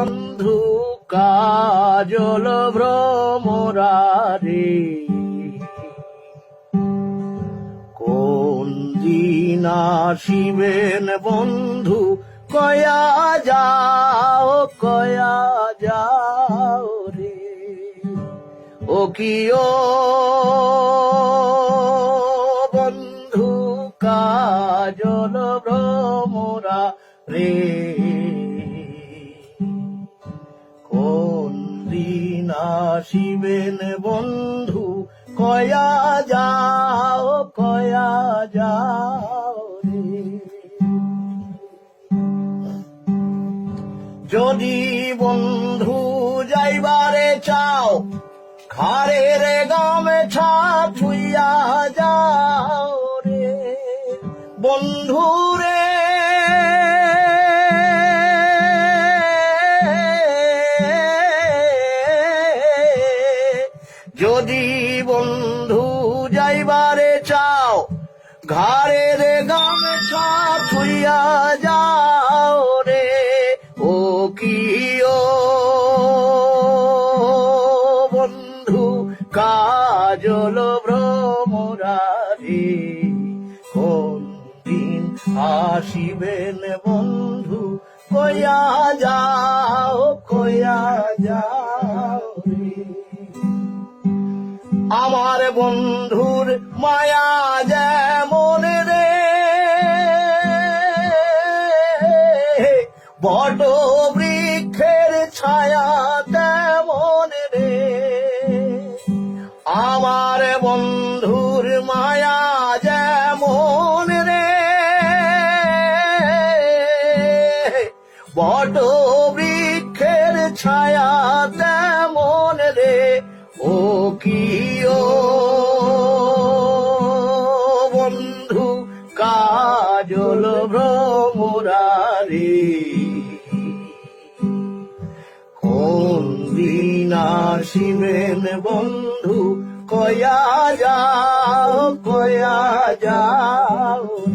বন্ধু, কাজল ভ্রমরারে। কোন দিন আসিবেন বন্ধু, কয়া যাও কয়া যাও রে। ও কি ও বন্ধু, কাজল ভ্রমরা রে আসিবেন বন্ধু, কয়া যাও কয়া যাও রে। যদি বন্ধু যাইবারে চাও খারের গামে ছা ছুইয়া যাও রে। বন্ধু রে যদি বন্ধু যাইবারে চাও ঘাড়ের গামে ছা ছুইয়া যাও রে, ও কি ও বন্ধু কাজল ভ্রমরারে কোন দিন আসিবেন বন্ধু কয়া যাও কয়া যাও রে। আমার বন্ধুর মায়া যেমন রে। বট বৃক্ষের ছায়া তেমন রে। আমার বন্ধুর মায়া যেমন রে। বট বৃক্ষের ছায়া তেমন রে। ও কি বন্ধু কাজল ভ্রমরারে। কোন দিন আসিবেন বন্ধু কয়া যাও কয়া যাও।